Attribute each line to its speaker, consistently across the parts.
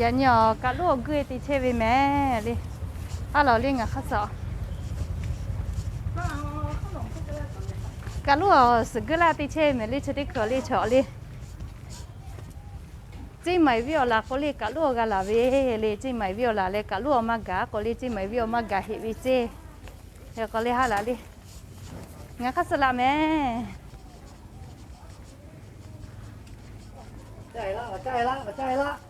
Speaker 1: ยันยอกะลูกกุยติเชวิแม่ลิอาเราเลี้ยงอะข้า
Speaker 2: สอกะลูกสกุลา
Speaker 1: ติเชแม่ลิชดิกอลิชอลิจิไม่วิอลาก็ลิกะลูกกะลาเวลิจิไม่วิอลาเลกะลูกมากะก็ลิจิไม่วิอมากะเฮวิเจเดี๋ยวก็ลิฮาลาลิงาข้าสลาแม่ใจละใจละใจละ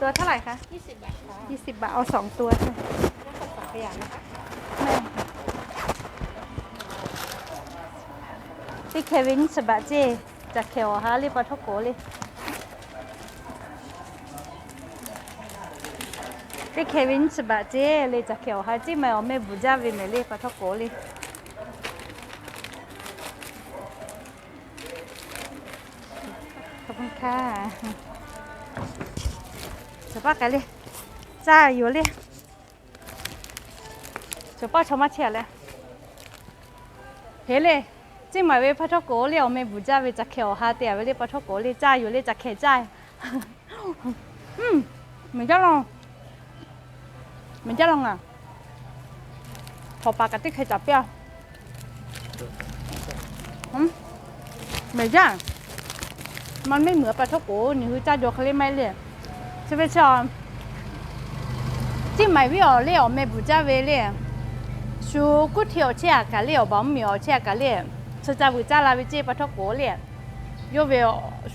Speaker 1: ตัวเท่าไหร่คะ
Speaker 3: 20 บาทค่ะ
Speaker 1: ยี่สิบบาท เอาสองตัวค่ะ
Speaker 3: แล้วก็สังขยานะคะ
Speaker 1: แม่ที่เควินสบะเจจากเขียวฮะรีบปะทกโกเลยที่เควินสบะเจเลยจากเขียวฮะจีไม่เอาไม่บุจาวิเมเลยปะทกโกเลยขอบคุณค่ะ สบายกันเลยจ้าอยู่เลย 就报筹码钱了。嘿嘞，这买位拍出锅了，我们不加位只口哈点位哩拍出锅哩，加油哩只口加。嗯，没加了，没加了啊。头发个的可以咋标？嗯，没加。มันไม่เหมือนปลาท่อโกนี่คือจ้าโยเขาเรียกไม่เลย ใช่ไหมชอนที่ไม่วิอเลี้ยวไม่บุจ้าเวเลย su cú thiểu che cả liệu bóng miểu che cả liệu thực ra vừa ra là vì chơi bắt thóc cố liệu yêu về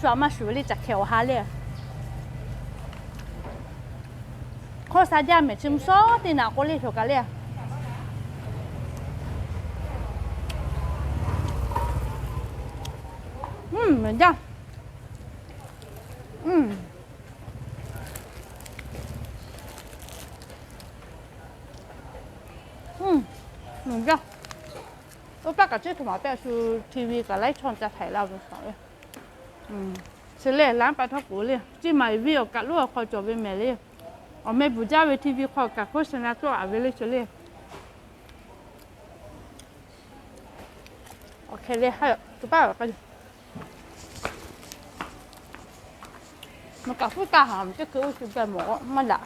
Speaker 1: xóa mà xử lý chặt khéo hà liệu khó xa ra mẹ chim số thì nào có liệu cho cả liệu ừm งจ้ะโอ้ปากกับเจ้าหมาเป้าชูทีวีกับไล่ชนจะถ่ายเราเป็นสองเลยอืมเสร็จแล้วล้างปลาทอกูเลยจิ้มไอวิวกับลูกคอยจบไปแม่เลยเอาแม่บูชาไปทีวีคอย
Speaker 2: กับโฆษณาตัวอาวิเลชเลยโอเค
Speaker 1: เล
Speaker 2: ยให้ตุ๊บ้าไปดูมันกั
Speaker 1: บ
Speaker 2: ฟุต
Speaker 1: ตาหามจะคือชุดแบบหมอมาละ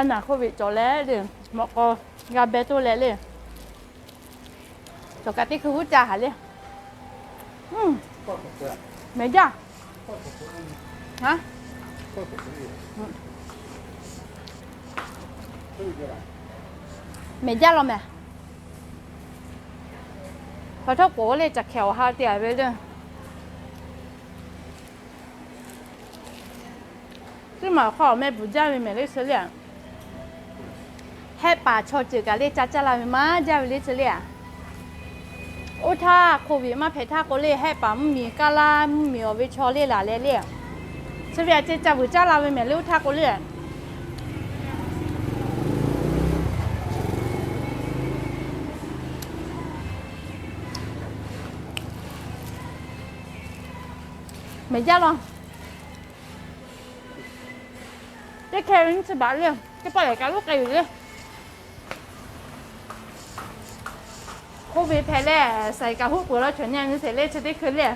Speaker 1: อันน่ะโควิดจอแล้วเด้อหมอ
Speaker 2: ก็กาเบตัวแล้วเลยจอกติคือหูจาหาเลย
Speaker 1: อืมไม่จ้าฮะไม่จ้าหรอแม่เพราะท่าโกเลยจะแข
Speaker 2: ว
Speaker 1: หาเตียไปเด้าไม่อม่话我卖เสียเลย。 mẹ lấy số liền hết bà cho chữ cả lấy cha cha là má ra vì lấy số liền ô tha cô vì mà phải tha cô lấy hết bà mì cá la mì ở với cho lấy là lấy liền chứ vì cha cha bù cha là vì mẹ lấy tha cô liền mẹ ra rồi cái kêu sẽ bảo liền cái bao cả lúc này đi cô bị phải lẽ xài cả hút của nó chuẩn nhanh như thế lên cho tới khứ liền mua hôm mà gặp về lên mua hôm chắp bà cả đi cô bị phải lẽ Ừ. 呀，你赶路为这这还接拍了没？这是后果了， ชูโมโมฮอกาเลยใส่กระหูบาปูล้อเลยอันน่ะโควิดชุดถับปะตอเลย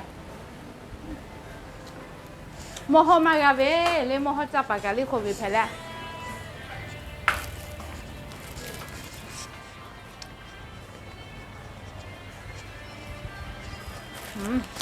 Speaker 1: มันอะไรอยู่ละเล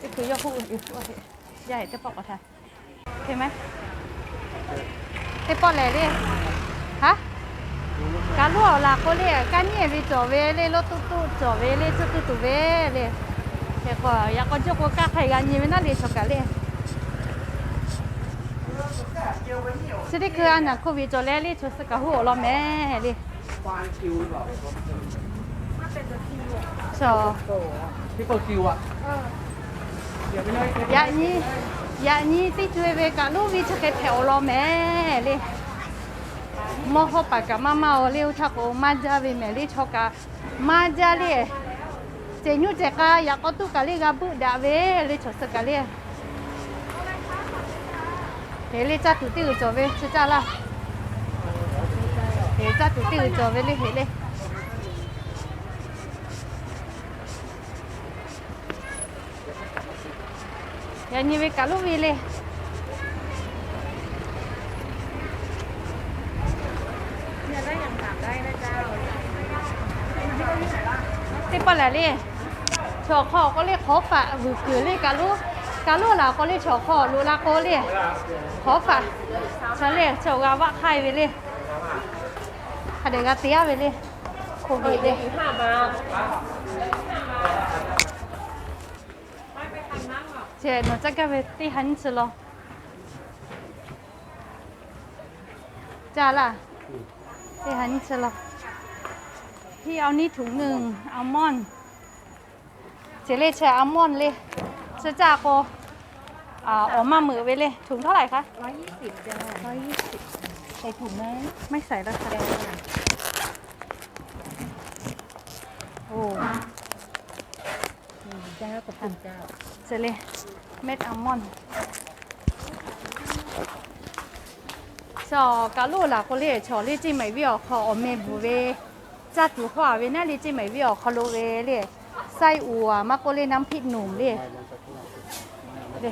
Speaker 1: จะคือยกผู้อื่นอยู่ด้วยใหญ่จะปอกกระทะเห็นไหมได้ปอกอะไรดิฮะการรั่วหลักก็เลยการเนี่ยไปจ่อเวเลยรถตุ๊ตุ๊จ่อเวเลยจะคือตุ๊เวเลยแต่ก็อยากก็จะก็กล้าใครกันยี่ไม่น่าเลสักกันเลยสินี่คืออันนั้คือวิดจ่อเล่เล
Speaker 2: ยชุดสกัดหัวเรา
Speaker 1: แม่
Speaker 2: เลย ปิดคิวอะเดี๋ยวไปเลย
Speaker 1: dạ nhi dạ nhi tí chơi về cả lúc vì cho Я не векалу вели. ติปะแหละลี่ชอคอก็เรียกขอฝะหือคือเรียกกาลูกาลูหลาก็เรียกชอคอลูลาโกเรียกขอฝะฉันเรียกชอกาวะไข่ไปเลยขัดเดกาเตียไปเลยโควิดเลยห้าบาท liên khổ bị đi chị nó chắc cái về tí hắn chứ lo chà là tí hắn chứ lo พี่เอานี่ถุงหนึ่งอัลมอนด์เจเล่แชร์อัลมอนด์เลยเจะจากโกอ่าออกมามือไว้เลย ถุงเท่าไหร่คะ
Speaker 3: ร้อยยี่สิบจ้าร้อยยี่สิบใส่ถุงไหม
Speaker 1: ไม่ใส่แล้วค่ะโอ้
Speaker 3: เจ้าขอบคุณเจ้า
Speaker 1: เจเล่ เม็ดอัลมอนด์ชอกาลูล่ะก็เลยชอเลยจีไม่วิอขออเมบูเวจัดถูขวาเวน่าลยจีไม่วิอคอโลเวเลยไส้อัวมาก็เลยน้ำพริกหนุ่มเลยเด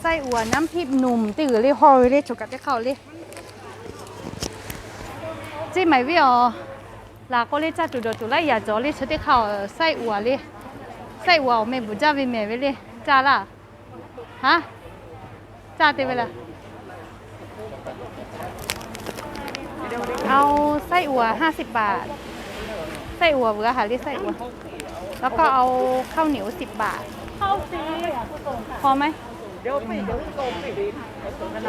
Speaker 1: ไส้อั่วน้ำพริกหนุ่มตื่อเลยฮอยเลยจุกกับจะเข้าเลยจีไหมวิออลาก็เลยจ้าจุดเดยวจุไล่อย่าจ่อเลยชุดที่เข้าไส้อั่วเลย ไส้อั่วไม่บุจ้าวิเมไว้เลยจ้าล่ะฮะจ้าเต็มไปละเอาไส้อั่วห้าสิบบาท ไส้อั่วเบื่อค่ะเรียกไส้อั่วแล้วก็เอาข้าวเหนียวสิบบาท
Speaker 3: ข้าซีผู้ส่งค่ะ
Speaker 1: พอไหม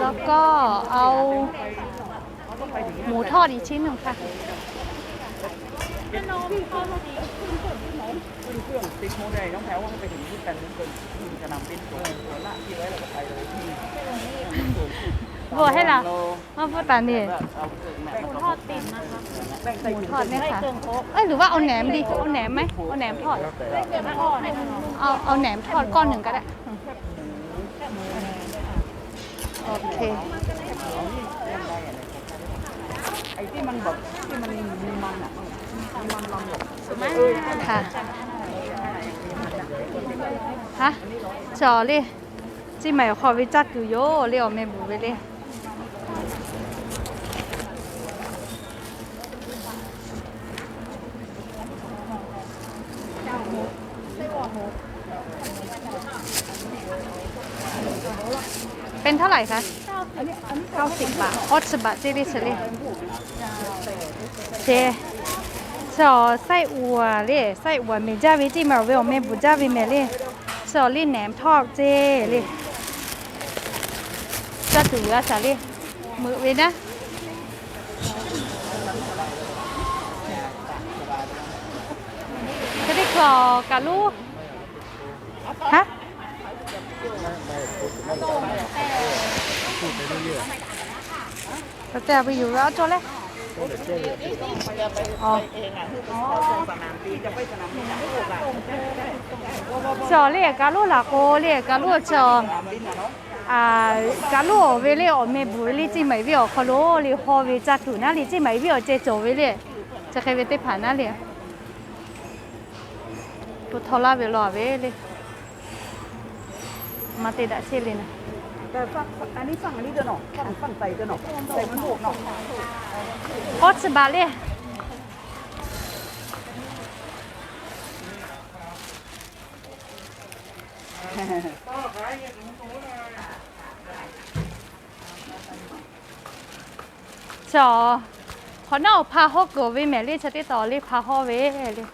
Speaker 1: แล้วก็เอาหมูทอดอีกชิ้นหนึ่งค่ะ
Speaker 3: ขึ้
Speaker 2: นเครื่องติ๊กโมเดลน้องแถวว่าไปถึงที่แปนเป็นที่สนามบินตัวหัวหน้าที่ไว้เราก็ไปเลยที่
Speaker 1: บอกให้ละมาพูดตานี่
Speaker 3: หมูทอดติ่มนะคะ
Speaker 1: หมูทอดเนี่ยค่ะ
Speaker 3: เองโคก
Speaker 1: เอ้ยหรือว่าเอาแหนมดีเอาแหนมไหมเอาแหนมทอด
Speaker 3: เอา
Speaker 1: เอาแหนมทอดก้อนหนึ่งก็ได้โอเค
Speaker 2: ไอ้ที่มันแบบที่มันมีมันอะมีมันนแบบ
Speaker 1: ค่ะฮะจอเลยจีใหม่ขอวิจัดอยู่โยเรียวเมบูไปเลยเป็นเท่าไหร่คะเก้าสิบบาทออสบาทเจลิเชลิเจ จอไส้อัวเล่ไส้อัวเมจ้าวิจิมาเวลเมบุจ้าวิเมเล่จอลี่แหนมทอดเจเล่จะถืออะสาเล่มือเวนะจะได้คลอกะลูฮะก็จะไปอยู่แล้วจเจอเลย กกาลูจอ
Speaker 2: สนามบินอ่ะเนาะ
Speaker 1: 啊，假如为了我们不里只买票，可能里好为家住那里只买票再走为了，这还为得盘那里，不拖拉为老为了，มาติดอะเช่เลยนะ
Speaker 2: แต่ฝั่งอันนี้ฝั่งอันนี้เด้อเนาะฝั่งฝั่งไตเด้อเนาะไตมันบวกเนาะ
Speaker 1: โอ้สบายเลยจอขอเน่าพาฮอกเกอไว้แม่เรียกชติต่อเรีพาฮอไว้เลย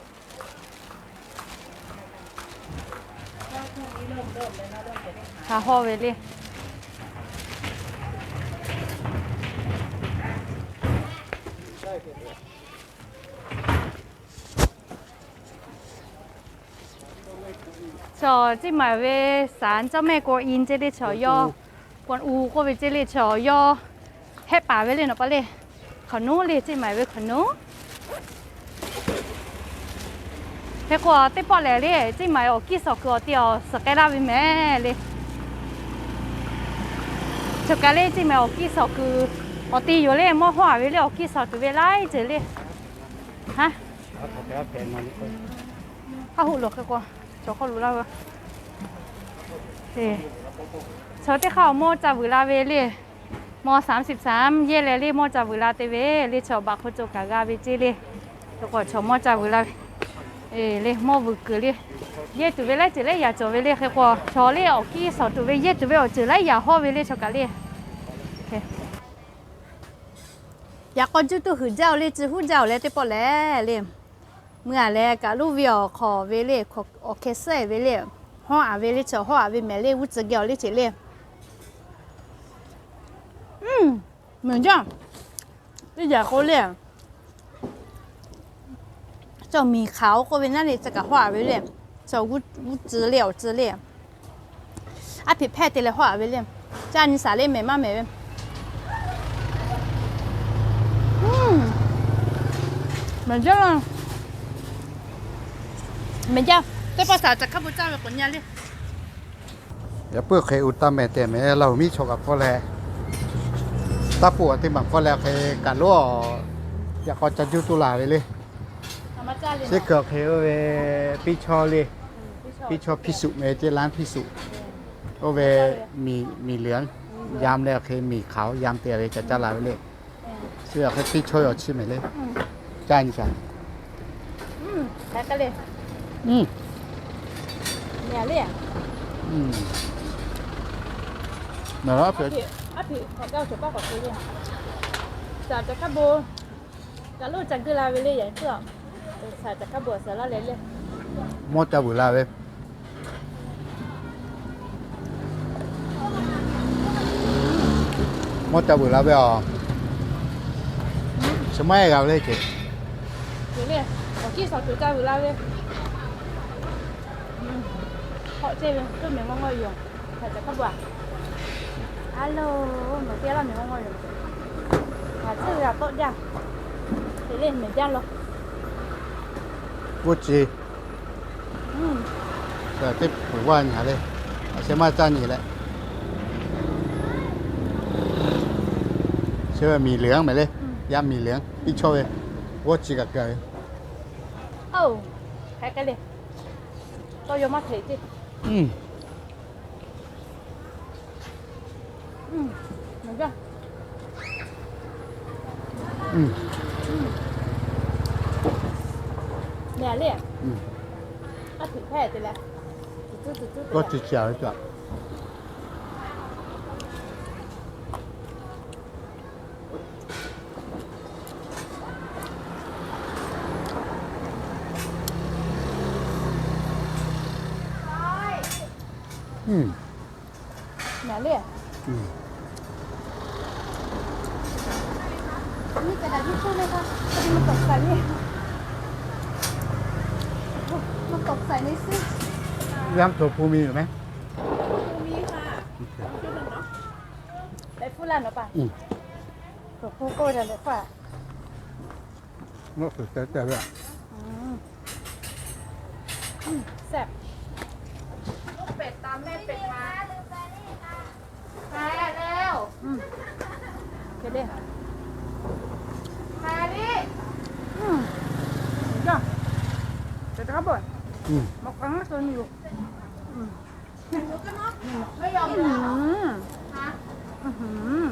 Speaker 1: พาฮอไว้เลย จอที่หมายเวสารเจ้าแม่กวนอินเจริญชอย่อกวนอูก็ไปเจริญชอย่อให้ป่าไว้เลยเนาะปะเลยขนุเลยจิหมายไว้ขนุให้กว่าเต้ปอแหล่เลยจิหมายออกกี่สอกก็เตียวสกายลาวิแม่เลยชกาเลยจิหมายออกกี่สอกคืออตีอยู่เลยมอหัวไว้เลยออกกี่สอกตัวเวลาเจอเลยฮะ
Speaker 4: เอาถอดแล้วแพงมานี่
Speaker 1: ข้าหูหลอกกันกว่า จอเขารู้แล้ววะเฮ้ชาวที่เขาโมจับเวลาเวเลยมสามสิบสามเย่เลยรีโมจาเวลาเตเวรีชาวบักโคโจกากาเวจิเลยแล้วก็ชาวโมจาเวลาเอเลยโมบุกเลยเย่ตัวเวลาจะเลย อยากจอเวเลยแค่กว่าชอเลยออกกี้สอตัวเวเย่ตัวเวออกจะเลยอยากห่อเวเลยชาวกาเลยโอเคอยากก่อนจุดตัวหืนเจ้าเลยจื้อหุ่นเจ้าเลยเตปอแล้วเลยเมื่อแรกกะลูกวิอขอเวเลยขอโอเคเซ่เวเลยห่ออาเวเลยชาวห่ออาเวแม่เลยวุ้จะเกี่ยวเลยเจเลย 嗯，没这样，一点好练。叫米烤嗰边那里这个花为咧，就乌乌资料资料。啊，皮拍的咧花为咧，这样你啥咧没嘛没？嗯，没这样， 没这样，这把啥子看不着了，滚下咧。
Speaker 4: อย่าเพื่อเคยอุตตาแม่แต่แม่เรามีโชคกับพ่อแลตาปวดที่บังพ่อแลเคยกันรั่วอยากก็จะยุตุลาเลยเลย
Speaker 1: เอามาจ้าเลย
Speaker 4: เช็คเกือเคยเวปีชอเลยปีชอพิสุเมเจร้านพิสุโอเวมีมีเหลืองยามแล้วเคยมีขาวยามเตียเลยจะจะลาไปเลยเสื้อเคยปีชอยอชิมเลยจ้านี่จ้ะ
Speaker 1: อืมแพ็กกันเลย
Speaker 4: อืม
Speaker 1: เลี้ย
Speaker 4: แม่ยเสรียกอื
Speaker 1: มนะครับเดี๋ยว 앞이 앞이 가까워 저 바꿔 보 려. 자, 자 가 보. 가บ장글เสร็จแล้วเลี้ย.
Speaker 4: หมดจะบุลาเว้ย หมดจะบุลาเว้ยอ๋อสมัยกับเลยเจ็ด
Speaker 1: 렐 레. 어디서ลาเ라 베. 在กุลาเลย họ chơi bên cứ mình ngon ngon dùng phải จากข้าโบ alo mà kia là mình ngon ngon dùng à chứ là tốt ra thế lên mình ra luôn
Speaker 4: วุจี
Speaker 1: ừ
Speaker 4: แต่ที่ผมว่าหาเลยใช่มาจ้านี่แหละ เชื่อมีเหลืองไหมเลยย่ามีเหลืองพี่ ช่วยวุจีกับเกย
Speaker 1: ồ cái cái này tôi vô mắt thấy chứ
Speaker 4: อืม
Speaker 1: ừ mình ra
Speaker 4: อืม
Speaker 1: nè liền
Speaker 4: อืม
Speaker 1: nó thử thẻ thì là chút chút chút
Speaker 4: ก็จะเฉียวจ้ะอืม
Speaker 1: nè liền
Speaker 4: อืม
Speaker 1: นี่กระดาษทิชชู่เลยค่ะพอดีมันตกใส่นี่มันตกใส่ในเสื้อยำ
Speaker 4: ตัวภูมีอยู่ไหม
Speaker 1: ได้ฟูลานหรือเปล่า
Speaker 4: อืม
Speaker 1: ตัวฟู เป็ดตา
Speaker 4: มแม่เป็ดมามา
Speaker 1: แล้วอืมเดี๋ยวดิมาดิ
Speaker 4: อื
Speaker 1: จ้ะจะจะบ่นอืมบอกอังตัวนี้อยู่อืมไม่ยอมอืแล้วมฮะอืม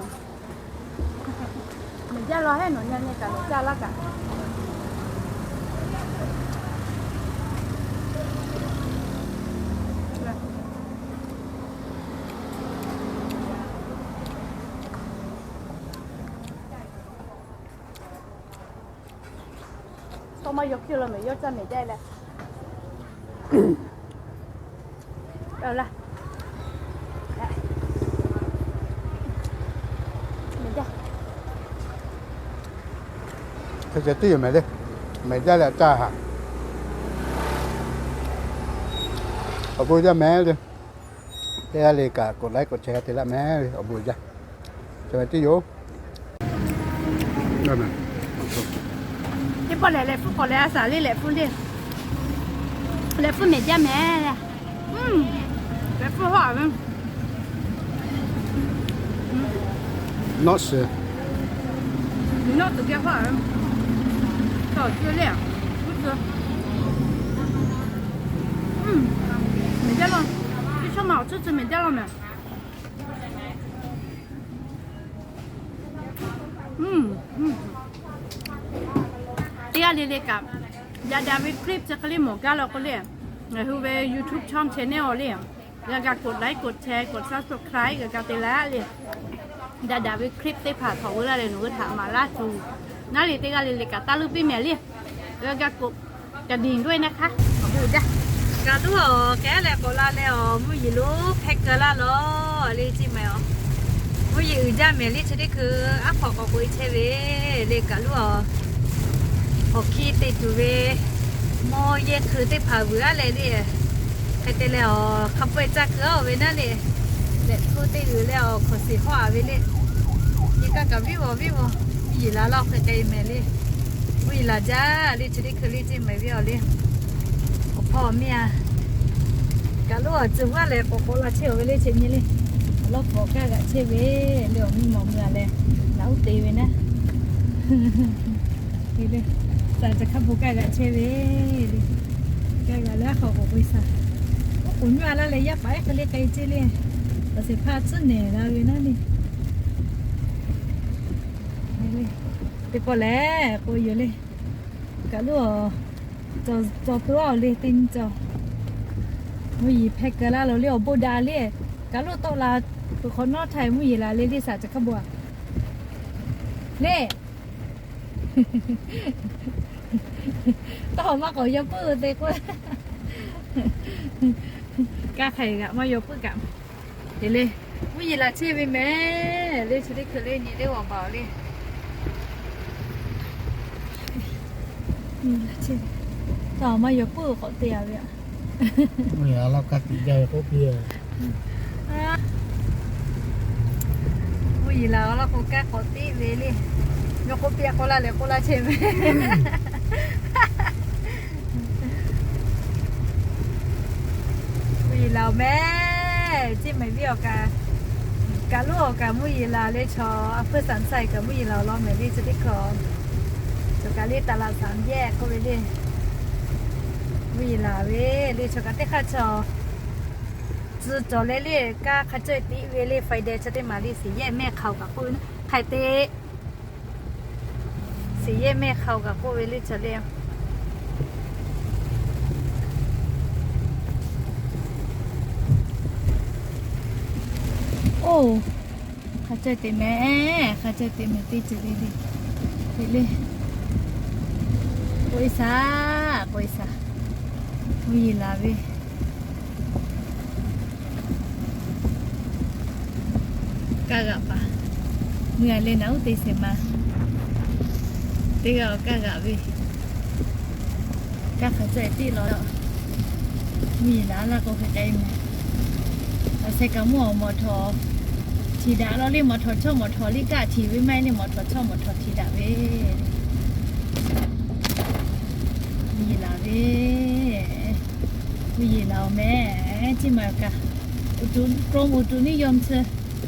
Speaker 1: เห
Speaker 4: มือนจะรอให้หนูเนี่ยในการจะรักกัน คุณจ้าแม่เลยเดี๋ยวเลยกะกดไลค์กดแชร์ทีละแม่เลยขอบคุณจ้าสวัสดีโยนั่นน่ะ
Speaker 1: 你 pour 过来，啥 les 累来不买家买来嗯 pour les fouilles pour les fouilles 嗯。嗯
Speaker 4: เล
Speaker 1: ยกกับยาดาวิคลิปจะก็เรียกหมอกาเราก็เรียกนะคืเวยูทูบช่องชนเนลเรียกแล้วก็กดไลค์กดแชร์กดซับสไครต์กับกาเตล่าเรียกดาดาวิคลิปได้ผ่าเขาเวอะไรหนูก็ถามมาล่าจูน่าเรียกไกาเรียกกับตาลูกพี่แม่เรียกแล้วก็กดกระดิ่งด้วยนะคะขอบคุณจ้ะ
Speaker 3: กรตัวแกแล้วก็ลาแล้วมุยลูกแพ็กเกอร์ละล้อเรียกจิไหมอ๋อมุยอื่นจ้าแม่เรียกฉันได้คืออะขอขอบคุณเชเวเรียกกับลูกอ๋อ โอเคติดดูเวมอเยคือติดผาเบื่อเลยดิใครติดแล้วขับไปจักเกอเวนั่นเลยเด็กกูติดอยู่แล้วขอสีหัวเวเลยยี่ก็กับวิววิวยี่ละลอกใครเมลี่มุยละจ้าลยชนิดคือลยจิไหมวิวเลยพ่อเมียกะลูกจึงว่าเลยโกโกละเชวเวเลยเช่นี่เลยลอกโกกะกะเชเวเดี๋ยวมีหมอเมือเลยแล้วตีเวนะนี่เลย แต่จะขับบุกะกะเชเวดิกะกะแล้วเขาก็ไปซะอุ่นว่าแล้วเลยยับไปก็เลยไกลเจเลยแต่สิพาจุนเนี่ยแล้วเวนะนี่นี่เลยไปก่อนแล้วกูอ ยู่เลยกะลูก cho cho tôi lên tin cho mỗi gì phê cái là liệu bồ đà liền cái lúc tôi là tôi khó nói thay mỗi gì là lên đi xả cho các bùa nè tao mà có yêu bự thế quá cá khẩy gạ mà yêu bự gạ để lên mỗi gì là chơi với mẹ lên chơi đi khởi lên nhỉ để hoàng bảo lên Ừ, là chơi ต่อมาอยู่ปื้อเขาเตียเลยอะ
Speaker 4: เนี่ยเรากัดใหญ่พวกเพีย
Speaker 3: อุ้ยแล้วเราก็แก้เขาตีเวลี่ยกเปียกคนละเลยคนละเชมอุ้ย เราแม่จิ้มไม่เบี้ยวกากาโลกามุยลาเลชอเพื่อสันใส่กับมุยเราล้อมแม่ดีจะได้คลองจกาเลตลาดสามแยกก็ไปดิมุยลาเวเลชอกาเตคาชอจือจอเลเล่กาคาเจติเวเล่ไฟแดงจะได้มาดีสีแยกแม่เข่ากับปืนไข่เตสีแยกแม่เข่ากับปืนเวเล่จะเลี้ย เข้าใจติแม่เข้าใจติแม่ติจะดีดีดีเลยโอ้ยซาโอ้ยซาวิ่งลาวิกากะปะเมื่อเล่นเอาติเสมาติกะกากะว
Speaker 1: ิ
Speaker 3: กะเข้าใจติแล้ว vì đã là có phải đây mà sẽ có mỏ mỏ thọ Ở xe cả mùa mò thọ Thì đã lo lên mò thọ cho mò thọ lý cả thì với mai lên mò thọ cho mò thọ thì đã về Mì là về ผู้หญิงเราแม่ที่มากับอุตุกรมอุตุนิยมเช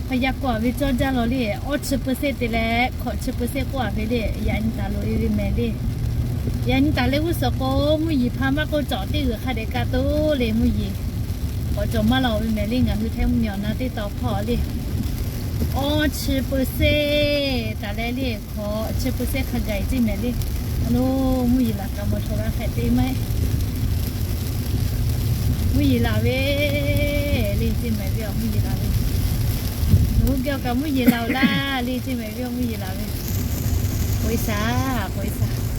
Speaker 3: พยากรณ์วิจารณ์จ้าเราเลยอดชิเปอร์เซ็นต์แต่ละขอชเปอร์เซ็นต์กว่าไปเลยยันตาโลอีวิเมเลยยันตาเลวุสโกมุยพามาโกจอตีอือคาเดกาโตเลมุยขอจอมาเราวิเมลิงอะคือแท้มุยนาติต่อพอเลย อดชิเปอร์เซ็นต์ตาเลเลยขอชิเปอร์เซ็นต์ขยายจิเมเลยอโนมุยละกามโทระแค่ตีไหมมุยละเวลยจิเมเลยมุยละเว Nú kêu cả mũi gì nào la, đi trên mấy cái mũi gì nào đây. Quấy xa, quấy xa.